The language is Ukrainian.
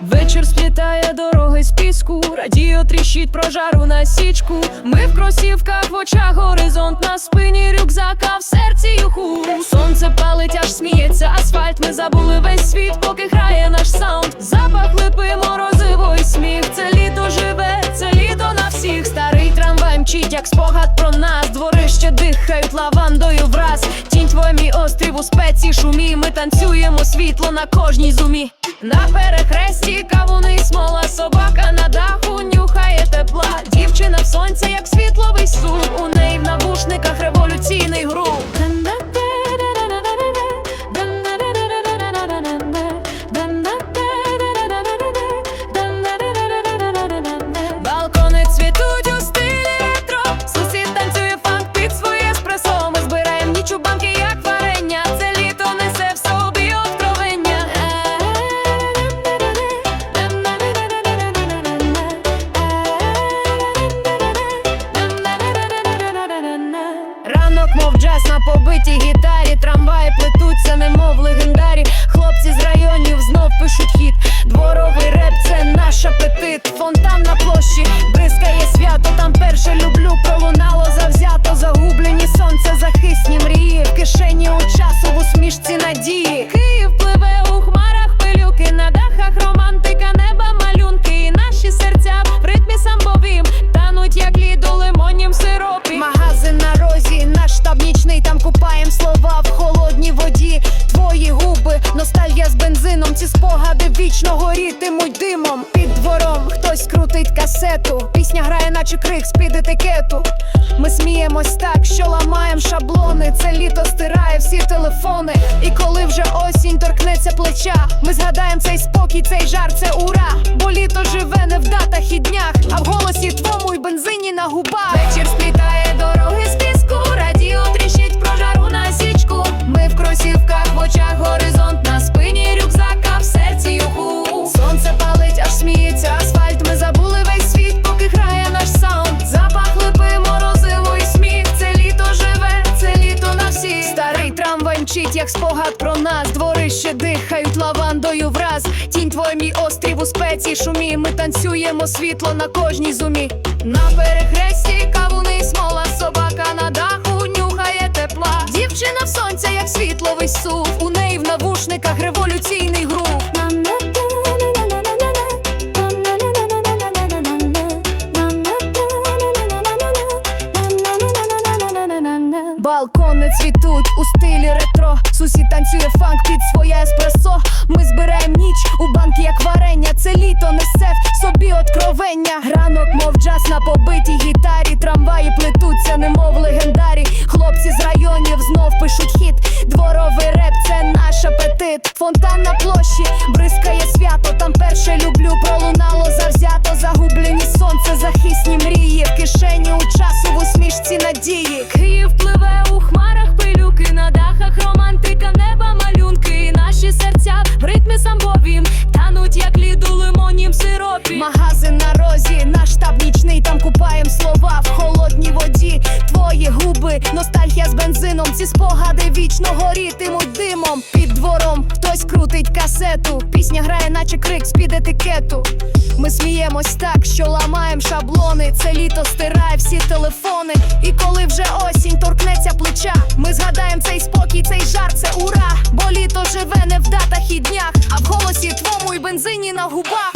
Вечір сплітає дороги з піску, радіо тріщить про жару на січку. Ми в кросівках, в очах горизонт, на спині рюкзака, в серці юху. Сонце палить, аж сміється асфальт. Ми забули весь світ, поки як спогад про нас. Дворище дихають лавандою враз. Тінь твой мій острів у спеці шумі. Ми танцюємо світло на кожній зумі. На перехресті кавуни смола, собака на даху нюхає тепла. Дівчина в сонці, як плетуться, немов легендарі. Наче крик з-під етикету. Ми сміємось так, що ламаєм шаблони. Це літо стирає всі телефони. І коли вже осінь торкнеться плеча, ми згадаємо цей спокій, цей жар, це ура. Бо літо живе не в датах і днях, а в голосі твому й бензині на губах. Вечір сплітає дороги як спогад про нас. Дворище дихають лавандою враз. Тінь твой мій острів у спеці шумі. Ми танцюємо світло на кожній зумі. На перехресті кавуни смола, собака на даху нюхає тепла. Дівчина в сонця, як світловий сув. У неї в навушниках революційний грув. Балкони цвітуть у стилі ретро. Сусід танцює фанк під своє еспресо. Ми збираємо ніч у банки, як варення. Це літо несе в собі откровення. Ранок, мов джаз на побитій гітарі. Трамваї плетуться, немов легендарі. Хлопці з районів знов пишуть хіт. Дворовий реп це наш апетит. Фонтан на площі, бризкає свято. Там перше люблю, пролунало завзято. Загублені сонце, захисні мрії. В кишені бензином. Ці спогади вічно горітимуть димом. Під двором хтось крутить касету. Пісня грає, наче крик з-під етикету. Ми сміємось так, що ламаєм шаблони. Це літо стирає всі телефони. І коли вже осінь торкнеться плеча, ми згадаємо цей спокій, цей жар, це ура. Бо літо живе не в датах і днях, а в голосі твому і бензині на губах.